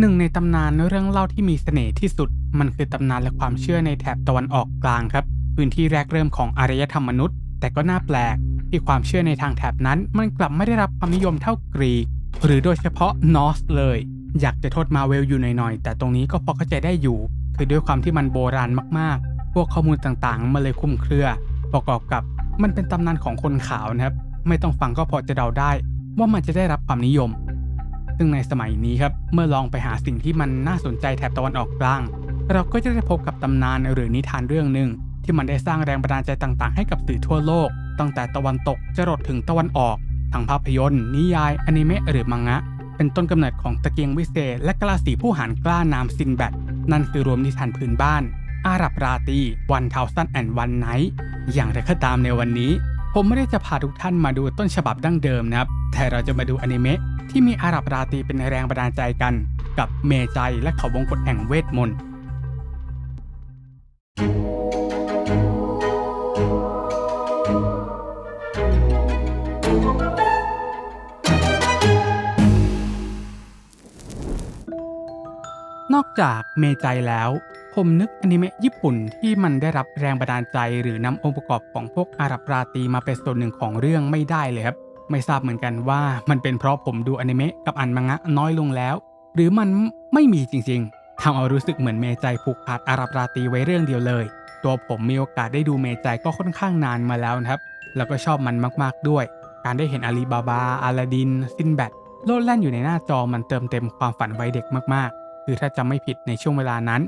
หนึ่งในตำนานเรื่องเล่าที่มีเสน่ห์ที่สุด มันคือตำนานและความเชื่อในแถบตะวันออกกลางครับ พื้นที่แรกเริ่มของอารยธรรมมนุษย์ แต่ก็น่าแปลก ที่ความเชื่อในทางแถบนั้น มันกลับไม่ได้รับความนิยมเท่ากรีก หรือโดยเฉพาะนอร์สเลย อยากจะโทษมาเวลอยู่หน่อยๆแต่ตรงนี้ก็พอเข้าใจได้อยู่ คือด้วยความที่มันโบราณมากๆ พวกข้อมูลต่างๆมันเลยคลุมเครือ ประกอบกับมันเป็นตำนานของคนขาวนะครับไม่ต้องฟังก็พอจะเดาได้ ว่ามันจะได้รับความนิยม ซึ่งในสมัยนี้ครับเมื่อลองไปหาสิ่งที่มันน่าสนใจแถบตะวันออกกลาง เราก็จะได้พบกับตำนานหรือนิทานเรื่องหนึ่งที่มันได้สร้างแรงบันดาลใจต่างๆ ให้กับสื่อทั่วโลก ตั้งแต่ตะวันตกจรดถึงตะวันออกทั้งภาพยนตร์ นิยาย อนิเมะหรือมังงะ เป็นต้นกำเนิดของตะเกียงวิเศษและกลาสีผู้หารกล้านามซินแบดนั่นคือรวมนิทานพื้นบ้าน อาหรับราตีวันเทาสันแอนวันไนท์อย่างไรก็ตามในวันนี้ ผมไม่ได้จะพาทุกท่านมาดูต้นฉบับดั้งเดิมนะครับ แต่เราจะมาดูอนิเมะ ที่มีอาหรับราตรีเป็นแรงบันดาลใจกัน กับเมใจและเขาวงกฏแห่งเวทมนต์นอกจากเมใจแล้ว ผมนึกอนิเมะญี่ปุ่นที่มันได้รับแรงบันดาลใจ หรือนำองค์ประกอบของพวกอาหรับราตรีมาเป็นส่วนหนึ่งของเรื่องไม่ได้เลยครับ ไม่ทราบเหมือนกันว่ามันเป็นเพราะผมดูอนิเมะกับอ่านมังงะน้อยลงแล้ว หรือมันไม่มีจริงๆทำเอารู้สึกเหมือนเมใจผูกขาดอารับราตรีไว้เรื่องเดียวเลย ตัวผมมีโอกาสได้ดูเมใจก็ค่อนข้างนานมาแล้วนะครับ แล้วก็ชอบมันมากๆด้วย การได้เห็นอาลีบาบาอาลาดิน ซินแบดโลดแล่นอยู่ในหน้าจอมันเติมเต็มความฝันวัยเด็กมากๆ คือถ้าจำไม่ผิดในช่วงเวลานั้น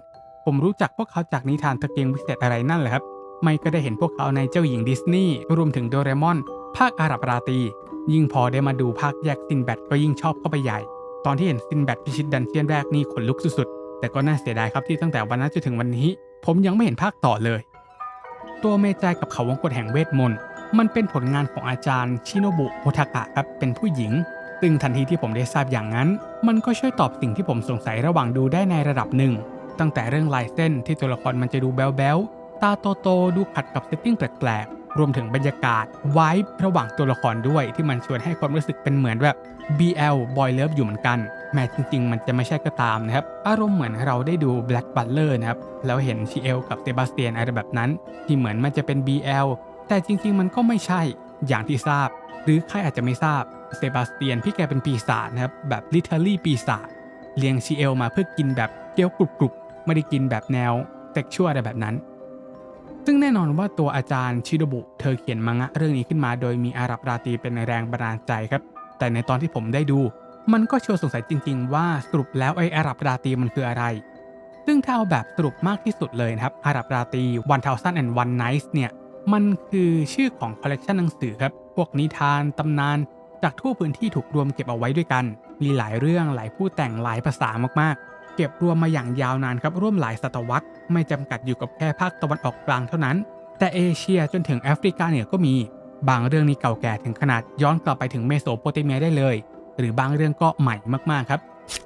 ผมรู้จักพวกเขาจากนิทานตะเกียงวิเศษอะไรนั่นแหละครับ ไม่ก็ได้เห็นพวกเขาในเจ้าหญิงดิสนีย์รวมถึงโดเรมอน ภาคอาหรับราตรียิ่งพอได้มาดูภาคแยกซินแบดก็ยิ่งชอบเข้าไปใหญ่ ตอนที่เห็นซินแบดพิชิตดันเจียนแรกนี่ขนลุกสุดๆ แต่ก็น่าเสียดายครับที่ตั้งแต่วันนั้นจนถึงวันนี้ ผมยังไม่เห็นภาคต่อเลย ตัวเมจายกับเขาวงกฏแห่งเวทมนต์มันเป็นผลงานของอาจารย์ชิโนบุโอทากะครับเป็นผู้หญิง ซึ่งทันทีที่ผมได้ทราบอย่างนั้น มันก็ช่วยตอบสิ่งที่ผมสงสัยระหว่างดูได้ในระดับหนึ่ง ตั้งแต่เรื่องลายเส้นที่ตัวละครมันจะดูแบ๊วๆตาโตๆดูขัดกับเซตติ้งแปลก รวมถึงบรรยากาศไวบ์ระหว่างตัวละครด้วยที่มันชวนให้ความรู้สึกเป็นเหมือนแบบ BL Boy Love อยู่เหมือนกันแม้จริง ๆ มันจะไม่ใช่ก็ตามนะครับ อารมณ์เหมือนเราได้ดู Black Butler นะครับ แล้วเห็นชิเอลกับเซบาสเตียนอะไรแบบนั้น ที่เหมือนมันจะเป็น BL แต่จริง ๆ มันก็ไม่ใช่อย่างที่ทราบ หรือใครอาจจะไม่ทราบเซบาสเตียนพี่แกเป็นปีศาจนะครับ แบบ literally ปีศาจเลี้ยงชิเอลมาเพื่อกินแบบเกี๊ยวกรุบๆไม่ได้กินแบบแนวเซ็กชวลอะไรแบบนั้น ซึ่งแน่นอนว่าตัวอาจารย์ชิโดบุ เธอเขียนมังงะเรื่องนี้ขึ้นมา โดยมีอารับราตีเป็นแรงบันดาลใจครับ แต่ในตอนที่ผมได้ดู มันก็ชวนสงสัยจริง ๆ ว่าสรุปแล้วไอ้อารับราตีมันคืออะไร ซึ่งถ้าเอาแบบสรุปมากที่สุดเลยนะครับอารับราตรี One Thousand and One Nights เนี่ยมันคือชื่อของคอลเลกชันหนังสือครับ พวกนิทาน ตำนาน จากทั่วพื้นที่ถูกรวมเก็บเอาไว้ด้วยกัน มีหลายเรื่องหลายผู้แต่งหลายภาษามากๆ เก็บรวมมาอย่างยาวนานครับร่วมหลายศตวรรษไม่จำกัดอยู่กับแค่ภาคตะวันออกกลางเท่านั้น แต่เอเชียจนถึงแอฟริกาเหนือก็มี บางเรื่องนี้เก่าแก่ถึงขนาดย้อนกลับไปถึงเมโสโปเตเมียได้เลย หรือบางเรื่องก็ใหม่มากๆครับ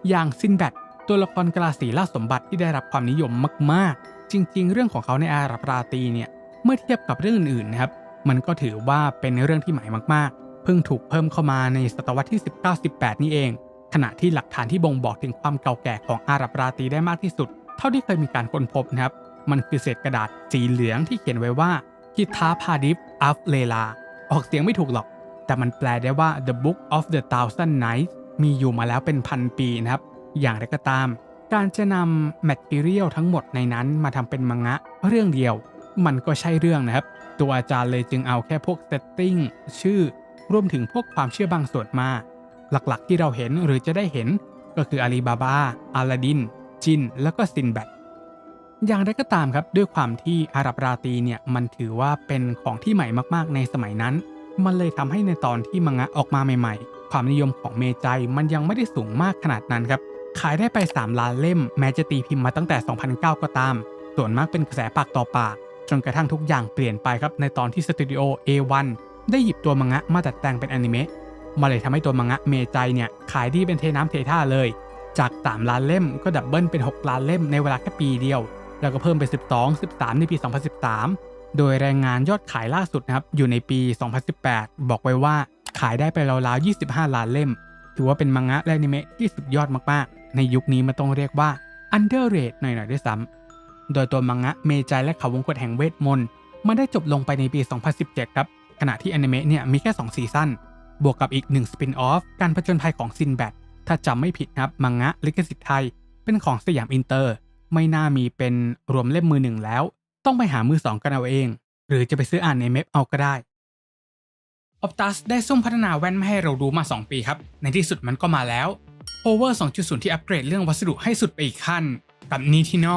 อย่างซินแบดตัวละครกลาสีล่าสมบัติที่ได้รับความนิยมมาก ๆ จริง ๆ เรื่องของเขาในอาหรับราตีเนี่ยเมื่อเทียบกับเรื่องอื่นๆนะครับมันก็ถือว่าเป็นเรื่องที่ใหม่มากๆ เพิ่งถูกเพิ่มเข้ามาในศตวรรษที่ 19-18 นี่เอง ขณะที่หลักฐานที่บ่งบอกถึงความเก่าแก่ของอาหรับราตรีได้มากที่สุด เท่าที่เคยมีการค้นพบนะครับ มันคือเศษกระดาษสีเหลืองที่เขียนไว้ว่ากิทาพาดิฟอัฟเลลา ออกเสียงไม่ถูกหรอก แต่มันแปลได้ว่า The Book of the Thousand Nights มีอยู่มาแล้วเป็นพันปีนะครับ อย่างไรก็ตาม การจะนำแมทเรียลทั้งหมดในนั้นมาทำเป็นมังงะเรื่องเดียว มันก็ใช่เรื่องนะครับ ตัวอาจารย์เลยจึงเอาแค่พวกเซตติ้งชื่อ รวมถึงพวกความเชื่อบางส่วนมา หลักๆ ที่เราเห็นหรือจะได้เห็นก็คืออาลีบาบาอาลาดิน จิน แล้วก็ซินแบดอย่างไรก็ตามครับด้วยความที่อาหรับราตรีเนี่ยมันถือว่าเป็นของที่ใหม่มากๆ ในสมัยนั้น มันเลยทำให้ในตอนที่มังงะออกมาใหม่ๆ ความนิยมของเมจัยมันยังไม่ได้สูงมากขนาดนั้นครับ ขายได้ไป 3 ล้านเล่ม แม้จะตีพิมพ์มาตั้งแต่ 2009 ก็ตาม ส่วนมากเป็นกระแสปากต่อปากจนกระทั่งทุกอย่างเปลี่ยนไปครับในตอนที่สตูดิโอ A1 ได้หยิบตัวมังงะมาดัดแปลงเป็นอนิเมะ มาเลยทำให้ตัวมังงะเมจัยเนี่ยขายดีเป็นเทน้ำเทท่าเลย จาก 3 ล้านเล่มก็ดับเบิลเป็น 6 ล้านเล่มในเวลาแค่ปีเดียว แล้วก็เพิ่มไป12 13 ในปี 2013 โดยรายงานยอดขายล่าสุดนะครับอยู่ในปี 2018 บอกไว้ว่าขายได้ไปราวๆ 25 ล้านเล่ม ถือว่าเป็นมังงะและอนิเมะที่สุดยอดมากๆ ในยุคนี้มันต้องเรียกว่า underrated หน่อยๆด้วยซ้ำโดยตัวมังงะเมจัยและเขาวงกตแห่งเวทมนต์มันได้จบลงไปในปี 2017 ครับขณะที่อนิเมะเนี่ยมีแค่ 2 ซีซั่น บวกกับอีก1สปินออฟการผจญภัยของซินแบดถ้าจำไม่ผิดนะครับมังงะลิขสิทธิ์ไทย เป็นของสยามอินเตอร์ ไม่น่ามีเป็นรวมเล่มมือหนึ่งแล้ว ต้องไปหามือสองกันเอาเอง หรือจะไปซื้ออ่านในเมพเอาก็ได้ Optus ได้ซุ่มพัฒนาแว่นไมาให้เราดูมา 2 ปีครับ ในที่สุดมันก็มาแล้ว Power 2.0 ที่อัปเกรดเรื่องวัสดุให้สุดไปอีกขั้น กับ n i t i n o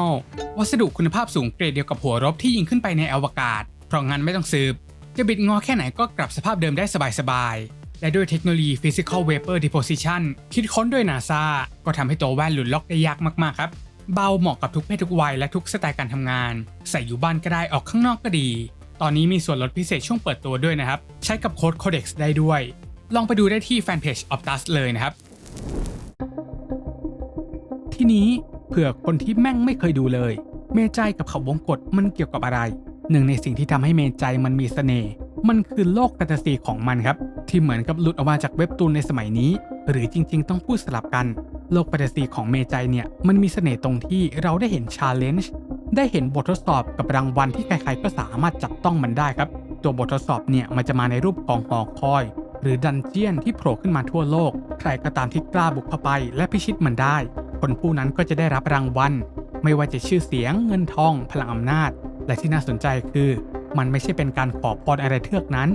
วัสดุคุณภาพสูงเกรดเดียวกับหัวรบที่ยิงขึ้นไปในอวกาศ เพราะงั้นไม่ต้องสืบ จะบิดงอแค่ไหนก็กลับสภาพเดิมได้สบายๆ และด้วยเทคโนโลยี Physical Vapor Deposition คิดค้นโดย NASA ก็ทำให้ตัวแว่นหลุดล็อกได้ยากมากๆครับ เบาเหมาะกับทุกเพศทุกวัยและทุกสไตล์การทำงาน ใส่อยู่บ้านก็ได้ออกข้างนอกก็ดี ตอนนี้มีส่วนลดพิเศษช่วงเปิดตัวด้วยนะครับ ใช้กับโค้ด Codex ได้ด้วย ลองไปดูได้ที่แฟนเพจ Optus เลยนะครับ ทีนี้เผื่อคนที่แม่งไม่เคยดูเลย เมจัยกับเขาวงกฏมันเกี่ยวกับอะไร หนึ่งในสิ่งที่ทำให้เมจัยมันมีเสน่ห์มันคือโลกแฟนตาซีของมันครับ ที่เหมือนกับหลุดออกมาจากเว็บตูนในสมัยนี้ หรือจริง ๆ ต้องพูดสลับกัน โลกแฟนตาซีของเมจัยเนี่ย มันมีเสน่ห์ตรงที่เราได้เห็นชาเลนจ์ได้เห็นบททดสอบกับรางวัลที่ใครๆก็สามารถจับต้องมันได้ครับ ตัวบททดสอบเนี่ยมันจะมาในรูปของหอคอย หรือดันเจียนที่โผล่ขึ้นมาทั่วโลก ใครก็ตามที่กล้าบุกเข้าไป และพิชิตมันได้ คนผู้นั้นก็จะได้รับรางวัลไม่ว่าจะชื่อเสียงเงินทอง พลังอำนาจ และที่น่าสนใจคือ มันไม่ใช่เป็นการขอพรอะไรเทือกนั้น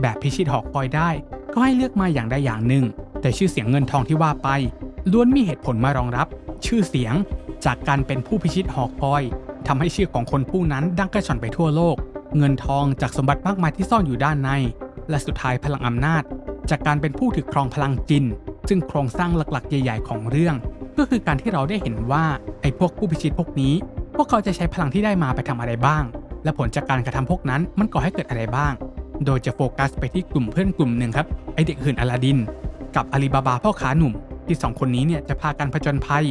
แบบพิชิตหอคอยได้ ก็ให้เลือกมาอย่างใดอย่างหนึ่ง แต่ชื่อเสียงเงินทองที่ว่าไปล้วนมีเหตุผลมารองรับ ชื่อเสียงจากการเป็นผู้พิชิตหอคอยทำให้ชื่อของคนผู้นั้นดังกระชอนไปทั่วโลก เงินทองจากสมบัติมากมายที่ซ่อนอยู่ด้านใน และสุดท้ายพลังอำนาจ จากการเป็นผู้ถือครองพลังจินซึ่งโครงสร้างหลักๆ ใหญ่ ๆ ของเรื่อง ก็คือการที่เราได้เห็นว่าไอ้พวกผู้พิชิตพวกนี้ พวกเขาจะใช้พลังที่ได้มาไปทำอะไรบ้าง และผลจากการกระทำพวกนั้นมันก่อให้เกิดอะไรบ้าง โดยจะโฟกัสไปที่กลุ่มเพื่อนกลุ่มหนึ่งครับไอเด็กหื่นอลาดิน กับอาลีบาบาพ่อค้าหนุ่ม ที่สองคนนี้เนี่ยจะพากันผจญภัย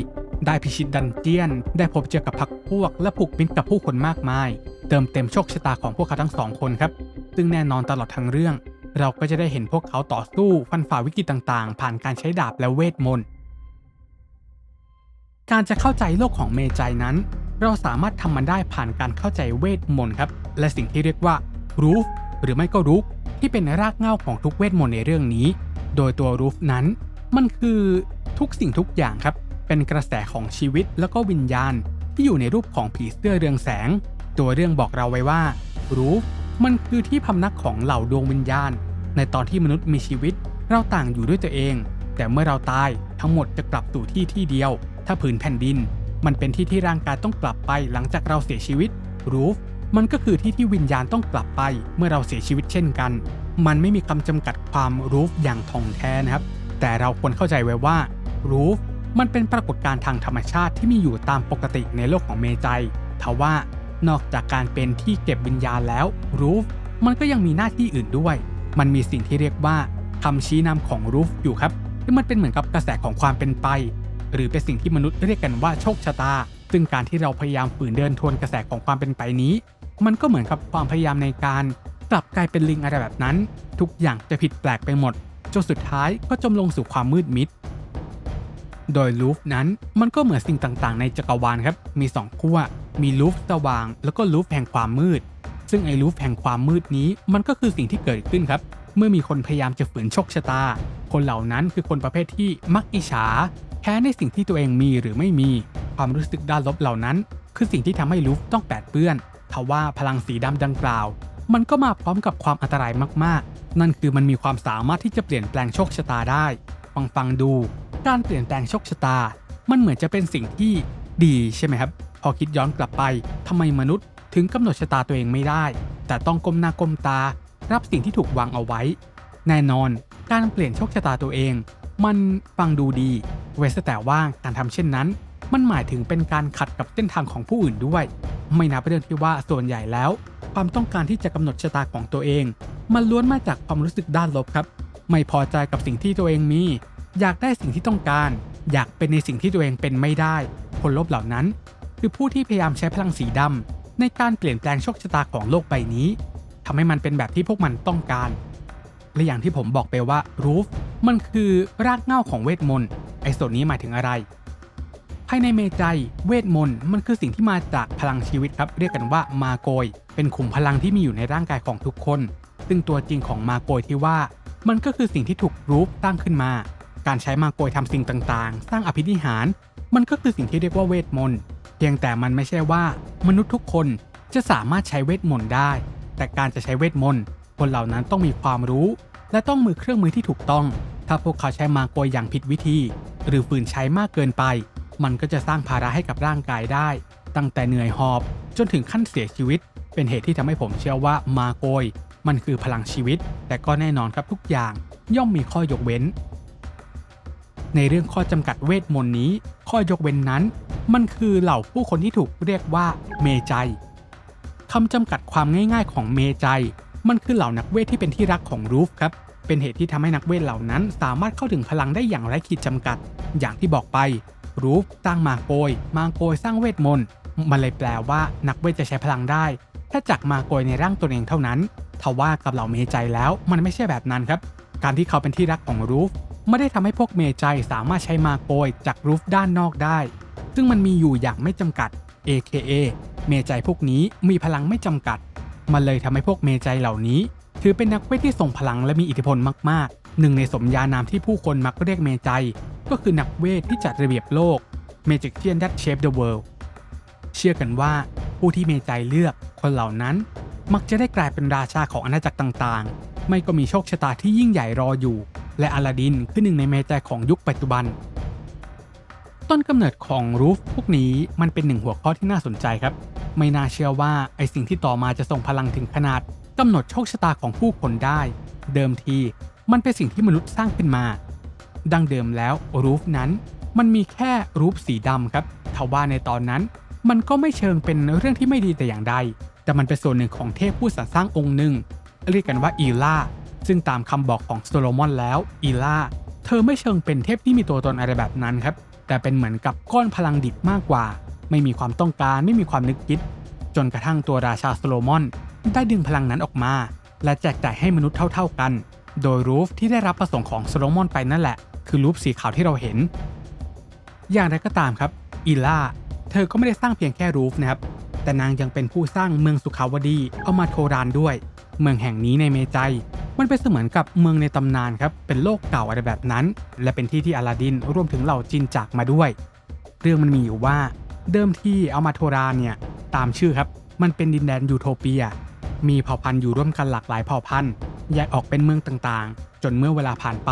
ได้พิชิตดันเจียน ได้พบเจอกับพักพวก และผูกมิตรกับผู้คนมากมาย เติมเต็มโชคชะตาของพวกเขาทั้งสองคนครับ ซึ่งแน่นอนตลอดทั้งเรื่อง เราก็จะได้เห็นพวกเขาต่อสู้ฟันฝ่าวิกฤตต่างๆ ผ่านการใช้ดาบและเวทมนต์การจะเข้าใจโลกของเมจัยนั้น เราสามารถทำมันได้ผ่านการเข้าใจเวทมนต์ครับ และสิ่งที่เรียกว่ารูฟ หรือไม่ก็รุกที่เป็นรากเหง้าของทุกเวทมนต์ในเรื่องนี้ โดยตัวรูฟนั้น มันคือทุกสิ่งทุกอย่างครับ เป็นกระแสของชีวิตแล้วก็วิญญาณ ที่อยู่ในรูปของผีเสื้อเรืองแสง ตัวเรื่องบอกเราไว้ว่า รูฟมันคือที่พำนักของเหล่าดวงวิญญาณ ในตอนที่มนุษย์มีชีวิต เราต่างอยู่ด้วยตัวเอง แต่เมื่อเราตายทั้งหมดจะกลับสู่ที่ที่เดียว ถ้าผืนแผ่นดิน มันเป็นที่ที่ร่างกายต้องกลับไปหลังจากเราเสียชีวิตรูฟ มันก็คือที่ที่วิญญาณต้องกลับไป เมื่อเราเสียชีวิตเช่นกัน มันไม่มีคำจำกัดความรูฟอย่างท่องแท้นะครับ แต่เราควรเข้าใจไว้ว่ารูฟมันเป็นปรากฏการณ์ทางธรรมชาติที่มีอยู่ตามปกติในโลกของเมจัยทว่านอกจากการเป็นที่เก็บวิญญาณแล้วรูฟมันก็ยังมีหน้าที่อื่นด้วย มันมีสิ่งที่เรียกว่าคำชี้นำของรูฟอยู่ครับที่มันเป็นเหมือนกับกระแสของความเป็นไป หรือเป็นสิ่งที่มนุษย์เรียกกันว่าโชคชะตา ซึ่งการที่เราพยายามฝืนเดินทวนกระแสของความเป็นไปนี้ มันก็เหมือนกับความพยายามในการกลับกลายเป็นลิงอะไรแบบนั้น ทุกอย่างจะผิดแปลกไปหมดจนสุดท้ายก็จมลงสู่ความมืดมิด โดยลูฟนั้นมันก็เหมือนสิ่งต่างๆ ในจักรวาลครับ มี2ขั้ว มีลูฟสว่าง แล้วก็ลูฟแห่งความมืด ซึ่งไอ้ลูฟแห่งความมืดนี้มันก็คือสิ่งที่เกิดขึ้นครับ เมื่อมีคนพยายามจะฝืนโชคชะตา คนเหล่านั้นคือคนประเภทที่มักอิจฉาแพ้ในสิ่งที่ตัวเองมีหรือไม่มี ความรู้สึกด้านลบเหล่านั้น คือสิ่งที่ทำให้ลูฟต้องแปดเปื้อน ทว่าพลังสีดำดังกล่าว มันก็มาพร้อมกับความอันตรายมากๆ นั่นคือมันมีความสามารถที่จะเปลี่ยนแปลงโชคชะตาได้ ฟังฟังดู การเปลี่ยนแปลงโชคชะตา มันเหมือนจะเป็นสิ่งที่ดีใช่ไหมครับ พอคิดย้อนกลับไปทำไมมนุษย์ ถึงกำหนดชะตาตัวเองไม่ได้ แต่ต้องก้มหน้าก้มตา รับสิ่งที่ถูกวางเอาไว้ แน่นอน การเปลี่ยนโชคชะตาตัวเอง มันฟังดูดี เว้นแต่ว่าการทำเช่นนั้น มันหมายถึงเป็นการขัดกับเส้นทางของผู้อื่นด้วย ไม่นับเรื่องที่ว่าส่วนใหญ่แล้ว ความต้องการที่จะกำหนดชะตาของตัวเอง มันล้วนมาจากความรู้สึกด้านลบครับ ไม่พอใจกับสิ่งที่ตัวเองมี อยากได้สิ่งที่ต้องการ อยากเป็นในสิ่งที่ตัวเองเป็นไม่ได้ คนลบเหล่านั้น คือผู้ที่พยายามใช้พลังสีดำในการเปลี่ยนแปลงโชคชะตาของโลกใบนี้ทำให้มันเป็นแบบที่พวกมันต้องการและอย่างที่ผมบอกไปว่ารูฟมันคือรากเหง้าของเวทมนต์ไอ้ส่วนนี้หมายถึงอะไรายในเมจัย เวทมนต์มันคือสิ่งที่มาจากพลังชีวิตครับ เรียกกันว่ามาโกย เป็นขุมพลังที่มีอยู่ในร่างกายของทุกคน ซึ่งตัวจริงของมาโกยที่ว่า มันก็คือสิ่งที่ถูกรูปตั้างขึ้นมา การใช้มาโกยทำสิ่งต่างๆ สร้างอภินิหาร มันก็คือสิ่งที่เรียกว่าเวทมนต์ เพียงแต่มันไม่ใช่ว่า มนุษย์ทุกคนจะสามารถใช้เวทมนต์ได้ แต่การจะใช้เวทมนต์ คนเหล่านั้นต้องมีความรู้ และต้องมือเครื่องมือที่ถูกต้อง ถ้าพวกเขาใช้มาโกยอย่างผิดวิธี หรือฝืนใช้มากเกินไป มันก็จะสร้างภาระให้กับร่างกายได้ ตั้งแต่เหนื่อยหอบจนถึงขั้นเสียชีวิต เป็นเหตุที่ทำให้ผมเชื่อว่ามาโกย มันคือพลังชีวิต แต่ก็แน่นอนครับทุกอย่าง ย่อมมีข้อยกเว้น ในเรื่องข้อจำกัดเวทมนต์นี้ ข้อยกเว้นนั้น มันคือเหล่าผู้คนที่ถูกเรียกว่าเมจัยคำจำกัดความง่ายๆของเมจัย มันคือเหล่านักเวทที่เป็นที่รักของรูฟครับเป็นเหตุที่ทำให้นักเวทเหล่านั้น สามารถเข้าถึงพลังได้อย่างไร้ขีดจำกัด อย่างที่บอกไป รูฟสร้างมาโกย มาโกยสร้างเวทมนต์ มันเลยแปลว่านักเวทจะใช้พลังได้แค่จากมาโกยในร่างตัวเองเท่านั้นทว่ากับเหล่าเมจัยแล้วมันไม่ใช่แบบนั้นครับ การที่เขาเป็นที่รักของรูฟไม่ได้ทำให้พวกเมจัยสามารถใช้มาโกยจากรูฟด้านนอกได้ ซึ่งมันมีอยู่อย่างไม่จำกัด AKA เมจัยพวกนี้มีพลังไม่จำกัด มันเลยทำให้พวกเมจัยเหล่านี้ ถือเป็นนักเวทที่ทรงพลังและมีอิทธิพลมากๆหนึ่งในสมญานามที่ผู้คนมักเรียกเมจัย ก็คือนักเวทที่จัดระเบียบโลก Magician that shape the world เชื่อกันว่าผู้ที่เมจัยเลือกคนเหล่านั้น มักจะได้กลายเป็นราชาของอาณาจักรต่างๆ ไม่ก็มีโชคชะตาที่ยิ่งใหญ่รออยู่ และอลาดินคือหนึ่งในเมจัยของยุคปัจจุบัน ต้นกำเนิดของรูฟพวกนี้มันเป็นหนึ่งหัวข้อที่น่าสนใจครับ ไม่น่าเชื่อว่าไอสิ่งที่ต่อมาจะส่งพลังถึงขนาดกำหนดโชคชะตาของผู้คนได้ เดิมทีมันเป็นสิ่งที่มนุษย์สร้างขึ้นมา ดังเดิมแล้วรูฟนั้น มันมีแค่รูฟสีดำครับทว่าในตอนนั้น มันก็ไม่เชิงเป็นเรื่องที่ไม่ดีแต่อย่างใด แต่มันเป็นส่วนหนึ่งของเทพผู้สรรสร้างองค์หนึ่ง เรียกกันว่าอีล่า ซึ่งตามคำบอกของโซโลมอนแล้วอีล่า เธอไม่เชิงเป็นเทพที่มีตัวตนอะไรแบบนั้นครับ แต่เป็นเหมือนกับก้อนพลังดิบมากกว่า ไม่มีความต้องการไม่มีความนึกคิด จนกระทั่งตัวราชาโซโลมอนได้ดึงพลังนั้นออกมา และแจกจ่ายให้มนุษย์เท่า ๆกัน โดยรูฟที่ได้รับประสงค์ของโซโลมอนไปนั่นแหละ คือรูฟสีขาวที่เราเห็น อย่างไรก็ตามครับอีล่าเธอก็ไม่ได้สร้างเพียงแค่รูฟนะครับ แต่นางยังเป็นผู้สร้างเมืองสุขาวดีเอามาโทรานด้วย เมืองแห่งนี้ในเมจัย มันเป็นเสมือนกับเมืองในตำนานครับ เป็นโลกเก่าอะไรแบบนั้น และเป็นที่ที่อลาดินรวมถึงเหล่าจินจากมาด้วย เรื่องมันมีอยู่ว่า เดิมที่เอามาโทรานเนี่ยตามชื่อครับ มันเป็นดินแดนยูโทเปีย มีเผ่าพันธุ์อยู่ร่วมกันหลากหลายเผ่าพันธุ์แยกออกเป็นเมืองต่างๆ จนเมื่อเวลาผ่านไป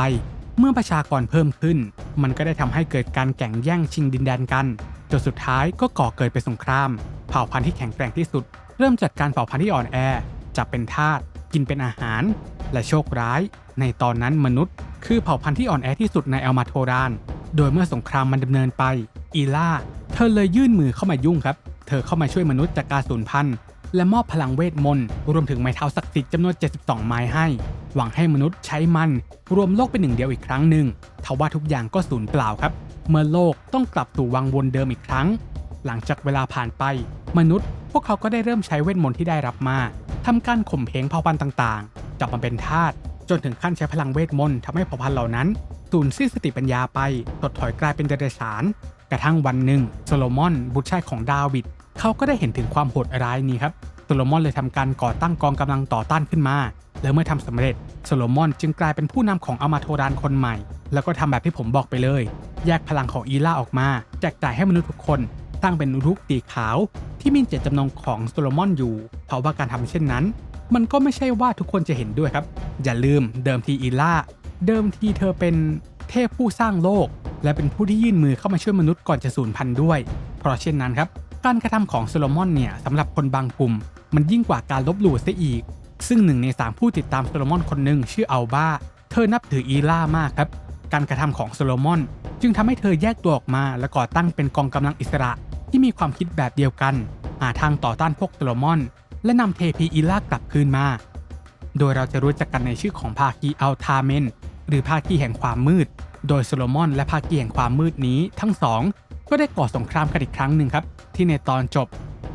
เมื่อประชากรเพิ่มขึ้น มันก็ได้ทำให้เกิดการแข่งแย่งชิงดินแดนกัน จนสุดท้ายก็ก่อเกิดเป็นสงคราม เผ่าพันธุ์ที่แข็งแกร่งที่สุด เริ่มจัดการเผ่าพันธุ์ที่อ่อนแอจับเป็นทาสกินเป็นอาหาร และโชคร้าย ในตอนนั้นมนุษย์ คือเผ่าพันธุ์ที่อ่อนแอที่สุดในอัลมาโทราน โดยเมื่อสงครามมันดำเนินไป อีล่า เธอเลยยื่นมือเข้ามายุ่งครับ เธอเข้ามาช่วยมนุษย์จากการสูญพันธุ์ และมอบพลังเวทมนต์รวมถึงไม้เท้าศักดิ์สิทธิ์จำนวน 72 ไม้ให้ หวังให้มนุษย์ใช้มัน รวมโลกเป็นหนึ่งเดียวอีกครั้งหนึ่งทว่าทุกอย่างก็สูญเปล่าครับ เมื่อโลกต้องกลับสู่วังวนเดิมอีกครั้ง หลังจากเวลาผ่านไป มนุษย์ พวกเขาก็ได้เริ่มใช้เวทมนต์ที่ได้รับมาทำการข่มเหงเผ่าพันธุ์ต่างๆ จับมาเป็นทาสจนถึงขั้นใช้พลังเวทมนต์ทำให้เผ่าพันธุ์เหล่านั้นสูญสิ้นสติปัญญาไปถดถอยกลายเป็นเดรัจฉาน กระทั่งวันหนึ่ง โซโลมอน บุตรชายของดาวิด เขาก็ได้เห็นถึงความโหดร้ายนี้ครับโซโลมอนเลยทำการก่อตั้งกองกำลังต่อต้านขึ้นมา และเมื่อทำสำเร็จโซโลมอนจึงกลายเป็นผู้นำของอามาโทรานคนใหม่ แล้วก็ทำแบบที่ผมบอกไปเลย แยกพลังของอีล่าออกมา แจกจ่ายให้มนุษย์ทุกคนตั้งเป็นรุกสีขาว ที่มีเจตจำนงของโซโลมอนอยู่ เพราะว่าการทำเช่นนั้น มันก็ไม่ใช่ว่าทุกคนจะเห็นด้วยครับ อย่าลืมเดิมทีอีล่า เดิมทีเธอเป็นเทพผู้สร้างโลก และเป็นผู้ที่ยื่นมือเข้ามาช่วยมนุษย์ก่อนจะสูญพันธุ์ด้วย เพราะเช่นนั้นครับ การกระทำของโซโลมอนเนี่ยสำหรับคนบางกลุ่ม มันยิ่งกว่าการลบหลู่เสียอีก ซึ่งหนึ่งในสามผู้ติดตามโซโลมอนคนหนึ่งชื่ออัลบาเธอนับถืออีล่ามากครับ การกระทำของโซโลมอน จึงทำให้เธอแยกตัวออกมา และก่อตั้งเป็นกองกำลังอิสระที่มีความคิดแบบเดียวกัน หาทางต่อต้านพวกโซโลมอน และนำเทพีอีล่ากลับคืนมา โดยเราจะรู้จักกันในชื่อของภาคีอัลทาเมนหรือภาคีแห่งความมืด โดยโซโลมอนและภาคีแห่งความมืดนี้ทั้งสอง ก็ได้ก่อสงครามกันอีกครั้งหนึ่งครับ ที่ในตอนจบ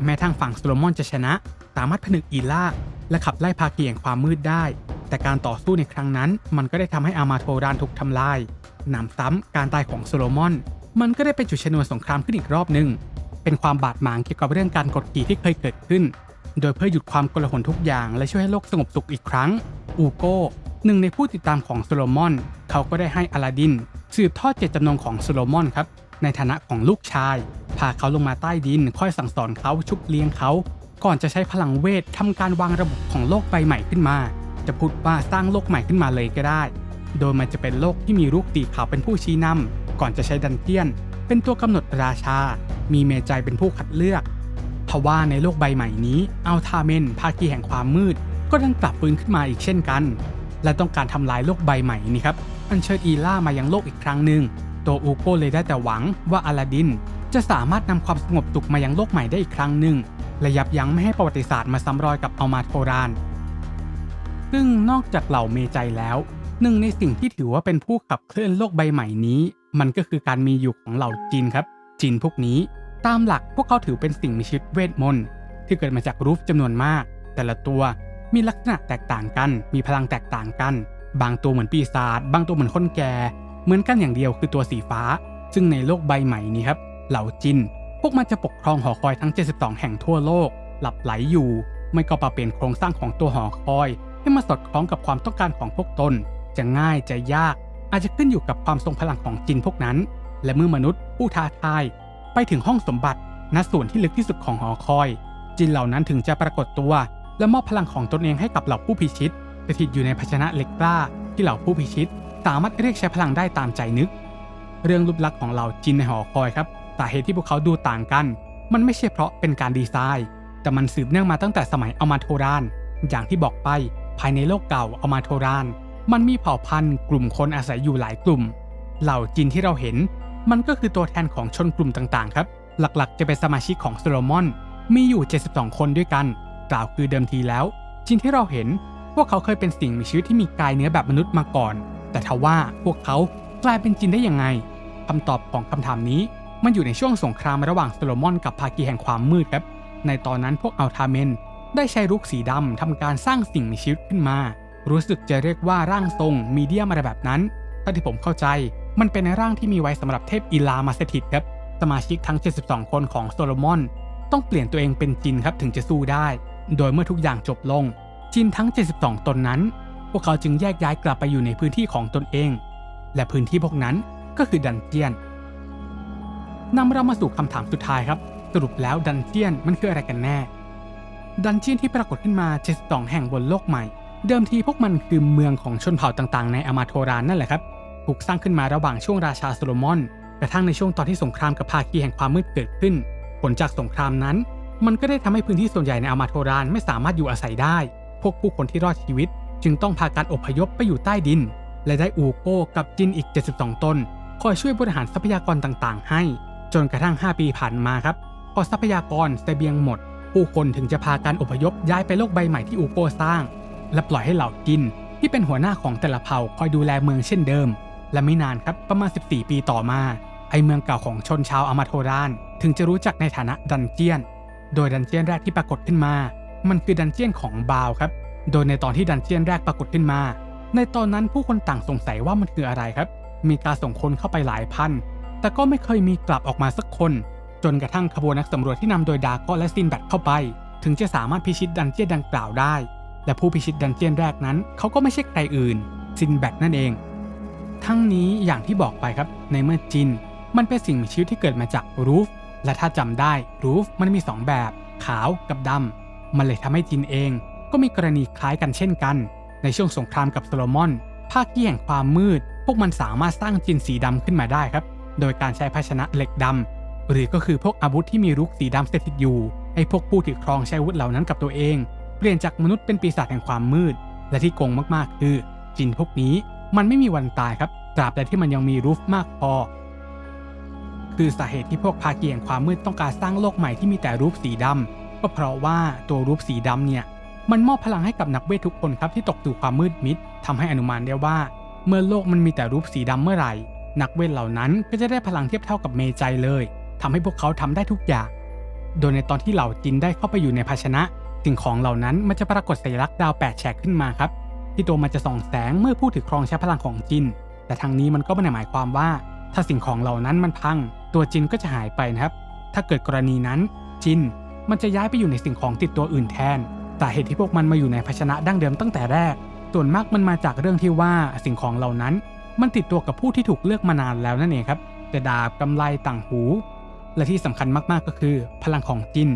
แม้ทางฝั่งโซโลมอนจะชนะ สามารถผนึกอีล่า และขับไล่ภาคีแห่งความมืดได้ แต่การต่อสู้ในครั้งนั้น มันก็ได้ทำให้อามาโทรานถูกทำลายหนำซ้ำการตายของโซโลมอน มันก็ได้เป็นจุดชนวนสงครามขึ้นอีกรอบหนึ่งเป็นความบาดหมางเกี่ยวกับเรื่องการกดขี่ที่เคยเกิดขึ้น โดยเพื่อหยุดความโกลาหลทุกอย่างและช่วยให้โลกสงบสุขอีกครั้ง อูโก้หนึ่งในผู้ติดตามของโซโลมอน เขาก็ได้ให้อลาดิน สืบทอดเจตจำนงของโซโลมอนครับ ในฐานะของลูกชาย พาเขาลงมาใต้ดินค่อยสั่งสอนเขาชุบเลี้ยงเขา ก่อนจะใช้พลังเวททำการวางระบบของโลกใบใหม่ขึ้นมา จะพูดว่าสร้างโลกใหม่ขึ้นมาเลยก็ได้ โดยมันจะเป็นโลกที่มีรูปสีขาวเป็นผู้ชี้นำก่อนจะใช้ดันเจียน เป็นตัวกำหนดราชา มีเมจัยเป็นผู้คัดเลือกทว่าในโลกใบใหม่นี้อัลทาเมนภาคีแห่งความมืด ก็ดันกลับฟื้นขึ้นมาอีกเช่นกัน และต้องการทำลายโลกใบใหม่นี้ครับอัญเชิญอีล่ามายังโลกอีกครั้งหนึ่ง ตัวอูโก้เลยได้แต่หวังว่าอลาดิน จะสามารถนำความสงบสุขมายังโลกใหม่ได้อีกครั้งหนึ่งและยับยั้งไม่ให้ประวัติศาสตร์มาซ้ำรอยกับอัลมาโทราน ซึ่งนอกจากเหล่าเมจัยแล้วหนึ่งในสิ่งที่ถือว่าเป็นผู้ขับเคลื่อนโลกใบใหม่นี้ มันก็คือการมีอยู่ของเหล่าจีนครับจีนพวกนี้ตามหลักพวกเขาถือเป็นสิ่งมีชีวิตเวทมนต์ที่เกิดมาจากรูปจำนวนมาก แต่ละตัวมีลักษณะแตกต่างกัน มีพลังแตกต่างกัน บางตัวเหมือนปีศาจบางตัวเหมือนคนแก่ เหมือนกันอย่างเดียวคือตัวสีฟ้า ซึ่งในโลกใบใหม่นี้ครับ เหล่าจิน พวกมันจะปกครองหอคอยทั้ง 72 แห่งทั่วโลก หลับไหลอยู่ ไม่ก็ปรับเปลี่ยนโครงสร้างของตัวหอคอย ให้มาสอดคล้องกับความต้องการของพวกตน จะง่ายจะยาก อาจจะขึ้นอยู่กับความทรงพลังของจินพวกนั้น และเมื่อมนุษย์ผู้ท้าทาย ไปถึงห้องสมบัติณส่วนที่ลึกที่สุดของหอคอย จินเหล่านั้นถึงจะปรากฏตัว และมอบพลังของตนเองให้กับเหล่าผู้พิชิตสถิตอยู่ในภาชนะเหล็กกล้าที่เหล่าผู้พิชิต สามารถเรียกใช้พลังได้ตามใจนึก เรื่องรูปลักษณ์ของเหล่าจินในหอคอยครับสาเหตุที่พวกเขาดูต่างกัน มันไม่ใช่เพราะเป็นการดีไซน์ แต่มันสืบเนื่องมาตั้งแต่สมัยอมาโทราน อย่างที่บอกไปภายในโลกเก่าอมาโทราน มันมีเผ่าพันธุ์กลุ่มคนอาศัยอยู่หลายกลุ่ม เหล่าจินที่เราเห็น มันก็คือตัวแทนของชนกลุ่มต่างๆ ครับ หลักๆ จะเป็นสมาชิกของโซโลมอน มีอยู่ 72 คนด้วยกัน กล่าวคือเดิมทีแล้ว จินที่เราเห็น พวกเขาเคยเป็นสิ่งมีชีวิตที่มีกายเนื้อแบบมนุษย์มาก่อน แต่ทว่าพวกเขากลายเป็นจินได้ยังไงคำตอบของคำถามนี้ มันอยู่ในช่วงสงครามระหว่างโซโลมอนกับภาคีแห่งความมืดครับ ในตอนนั้นพวกอัลทาเมน ได้ใช้รุกสีดำทำการสร้างสิ่งมีชีวิตขึ้นมา รู้สึกจะเรียกว่าร่างทรงมีเดียมอะไรแบบนั้นเท่าที่ผมเข้าใจ มันเป็นในร่างที่มีไว้สำหรับเทพอีลามาสถิตครับสมาชิกทั้ง 72 คนของโซโลมอน ต้องเปลี่ยนตัวเองเป็นจินครับถึงจะสู้ได้ โดยเมื่อทุกอย่างจบลงจินทั้ง 72 ตนนั้น พวกเขาจึงแยกย้ายกลับไปอยู่ในพื้นที่ของตนเอง และพื้นที่พวกนั้นก็คือดันเจียนนำเรามาสู่คำถามสุดท้ายครับ สรุปแล้วดันเจียนมันคืออะไรกันแน่ ดันเจียนที่ปรากฏขึ้นมา 72 แห่งบนโลกใหม่ เดิมทีพวกมันคือเมืองของชนเผ่าต่างๆ ในอามาโทรานนั่นแหละครับ ถูกสร้างขึ้นมาระหว่างช่วงราชาโซโลมอน กระทั่งในช่วงตอนที่สงครามกับภาคีแห่งความมืดเกิดขึ้น ผลจากสงครามนั้น มันก็ได้ทำให้พื้นที่ส่วนใหญ่ในอามาโทรานไม่สามารถอยู่อาศัยได้ พวกผู้คนที่รอดชีวิต จึงต้องพาการอพยพไปอยู่ใต้ดิน และได้อูโก้กับจินอีก 72 ตน คอยช่วยบริหารทรัพยากรต่างๆ ให้ จนกระทั่ง 5 ปีผ่านมาครับ พอทรัพยากรเสบียงหมด ผู้คนถึงจะพาการอพยพย้ายไปโลกใบใหม่ที่อูโก้สร้าง และปล่อยให้เหล่าจิน ที่เป็นหัวหน้าของแต่ละเผ่าคอยดูแลเมืองเช่นเดิม และไม่นานครับประมาณ 14 ปีต่อมาไอเมืองเก่าของชนชาวอามาโทราน ถึงจะรู้จักในฐานะดันเจียน โดยดันเจียนแรกที่ปรากฏขึ้นมา มันคือดันเจียนของบาวครับ โดยในตอนที่ดันเจียนแรกปรากฏขึ้นมา ในตอนนั้นผู้คนต่างสงสัยว่ามันคืออะไรครับ มีการส่งคนเข้าไปหลายพัน แต่ก็ไม่เคยมีกลับออกมาสักคน จนกระทั่งขบวนนักสำรวจที่นำโดยดาร์ก็และซินแบทเข้าไป ถึงจะสามารถพิชิตดันเจียนดังกล่าวได้ และผู้พิชิตดันเจียนแรกนั้นเขาก็ไม่ใช่ใครอื่นซินแบทนั่นเอง ทั้งนี้อย่างที่บอกไปครับในเมื่อจิน มันเป็นสิ่งมีชีวิตที่เกิดมาจากรูฟและถ้าจำได้รูฟมันมี 2 แบบ ขาวกับดำมันเลยทำให้จินเอง ก็มีกรณีคล้ายกันเช่นกัน ในช่วงสงครามกับโซโลมอน ภาคที่แห่งความมืด พวกมันสามารถสร้างจินสีดำขึ้นมาได้ครับ โดยการใช้ภาชนะเหล็กดำหรือก็คือพวกอาวุธที่มีรุกสีดำสถิตอยู่ ให้พวกผู้ถือครองใช้อาวุธเหล่านั้นกับตัวเอง เปลี่ยนจากมนุษย์เป็นปีศาจแห่งความมืด และที่โกงมากๆ คือ จินพวกนี้มันไม่มีวันตายครับ ตราบใดที่มันยังมีรูฟมากพอ คือสาเหตุที่พวกภาคีแห่งความมืดต้องการสร้างโลกใหม่ที่มีแต่รูปสีดำก็เพราะว่าตัวรูปสีดำเนี่ย มันมอบพลังให้กับนักเวททุกคนครับที่ตกสู่ความมืดมิดทำให้อนุมานได้ว่า เมื่อโลกมันมีแต่รูปสีดำเมื่อไหร่ นักเวทเหล่านั้นก็จะได้พลังเทียบเท่ากับเมจัยเลยทำให้พวกเขาทำได้ทุกอย่าง โดยในตอนที่เหล่าจินได้เข้าไปอยู่ในภาชนะสิ่งของเหล่านั้นมันจะปรากฏสัญลักษณ์ดาวแปดแฉกขึ้นมาครับ ที่ตัวมันจะส่องแสงเมื่อผู้ถือครองใช้พลังของจิน แต่ทางนี้มันก็ไม่ได้หมายความว่า ถ้าสิ่งของเหล่านั้นมันพัง ตัวจินก็จะหายไปนะครับ ถ้าเกิดกรณีนั้นจินมันจะย้ายไปอยู่ในสิ่งของติดตัวอื่นแทน สาเหตุที่พวกมันมาอยู่ในภาชนะดั้งเดิมตั้งแต่แรก ส่วนมากมันมาจากเรื่องที่ว่าสิ่งของเหล่านั้น มันติดตัวกับผู้ที่ถูกเลือกมานานแล้วนั่นเองครับจะดาบกำไลต่างหู และที่สำคัญมากๆก็คือ พลังของจิน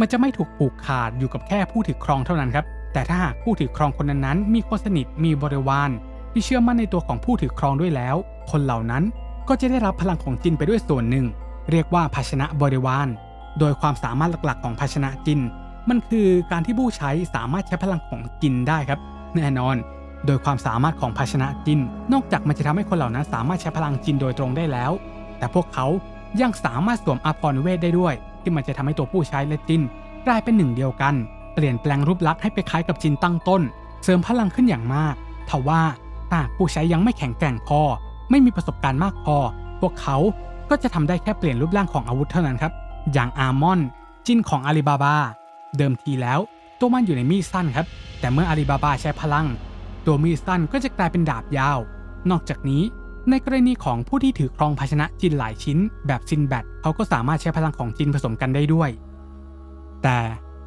มันจะไม่ถูกผูกขาดอยู่กับแค่ผู้ถือครองเท่านั้นครับแต่ถ้าหากผู้ถือครองคนนั้นๆมีคนสนิทมีบริวารที่เชื่อมั่นในตัวของผู้ถือครองด้วยแล้ว คนเหล่านั้นก็จะได้รับพลังของจินไปด้วยส่วนหนึ่ง เรียกว่าภาชนะบริวาร โดยความสามารถหลักๆ ของภาชนะจิน มันคือการที่ผู้ใช้สามารถใช้พลังของจินได้ครับ แน่นอน โดยความสามารถของภาชนะจิน นอกจากมันจะทำให้คนเหล่านั้นสามารถใช้พลังจินโดยตรงได้แล้ว แต่พวกเขายังสามารถสวมอาภรณ์เวทได้ด้วย ที่มันจะทำให้ตัวผู้ใช้และจิน กลายเป็นหนึ่งเดียวกัน เปลี่ยนแปลงรูปลักษณ์ให้ไปคล้ายกับจินตั้งต้น เสริมพลังขึ้นอย่างมากทว่าหากผู้ใช้ยังไม่แข็งแกร่งพอ ไม่มีประสบการณ์มากพอ พวกเขาก็จะทำได้แค่เปลี่ยนรูปร่างของอาวุธเท่านั้นครับ อย่างอาร์มอนจินของอาลีบาบา เดิมทีแล้ว ตัวมันอยู่ในมีดสั้นครับ แต่เมื่ออาลีบาบาใช้พลัง ตัวมีดสั้นก็จะกลายเป็นดาบยาว นอกจากนี้ในกรณีของผู้ที่ถือครองภาชนะจินหลายชิ้น แบบซินแบทเขาก็สามารถใช้พลังของจินผสมกันได้ด้วย แต่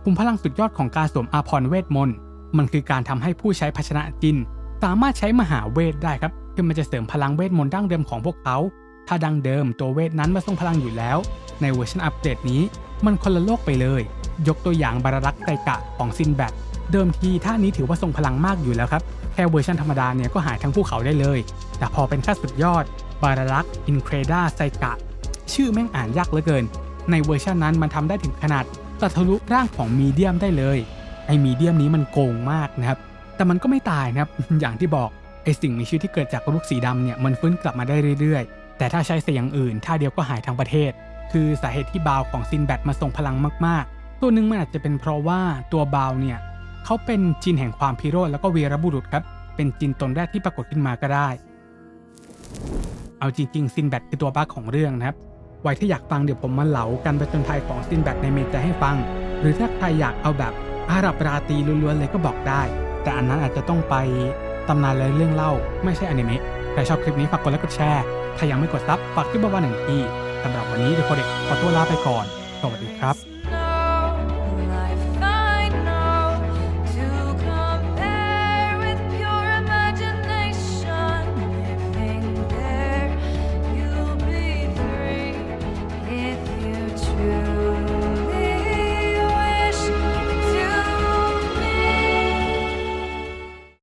ภูมิพลังสุดยอดของการสวมอาภรณ์เวทมนต์มันคือการทำให้ผู้ใช้ภาชนะจิน สามารถใช้มหาเวทได้ครับคือมันจะเสริมพลังเวทมนต์ดั้งเดิมของพวกเขา ถ้าดังเดิมตัวเวทนั้นมาทรงพลังอยู่แล้ว ในเวอร์ชันอัปเดตนี้ มันคนละโลกไปเลย ยกตัวอย่างบารารักไตกะของซินแบทเดิมทีท่านี้ถือว่าทรงพลังมากอยู่แล้วครับ แค่เวอร์ชันธรรมดาเนี่ยก็หายทั้งภูเขาได้เลย แต่พอเป็นขั้นสุดยอดบารารักอินเครดาไซกะ ชื่อแม่งอ่านยากเหลือเกิน ในเวอร์ชันนั้นมันทำได้ถึงขนาดตัดทะลุร่างของมีเดียมได้เลยไอ้มีเดียมนี้มันโกงมากนะครับ แต่มันก็ไม่ตายนะครับ อย่างที่บอกไอสิ่งมีชีวิตที่เกิดจากลูกสีดำเนี่ยมันฟื้นกลับมาได้เรื่อยๆ แต่ถ้าใช้เสียงอื่นท่าเดียวก็หายทั้งประเทศ คือสาเหตุที่บาวของซินแบทมาทรงพลังมากๆ ตัวหนึ่งมันอาจจะเป็นเพราะว่าตัวบาวเนี่ยเขาเป็นจินแห่งความพิโรธแล้วก็เวรบุรุษครับ เป็นจินตนแรกที่ปรากฏขึ้นมาก็ได้ เอาจริง ๆ ซินแบทคือตัวบ้าของเรื่องนะครับ ไว้ถ้าอยากฟังเดี๋ยวผมมาเหลากันไปจนภัยของซินแบทในเมจาให้ฟัง หรือถ้าใครอยากเอาแบบอาหรับราตีล้วนๆเลยก็บอกได้ แต่อันนั้นอาจจะต้องไปตำนานและเรื่องเล่า ไม่ใช่อนิเมะใครชอบคลิปนี้ฝากกดไลค์กดแชร์ ถ้ายังไม่กดซับฝากคลิปบ้านหนึ่งที สำหรับวันนี้เดอะโคเด็กขอตัวลาไปก่อน สวัสดีครับ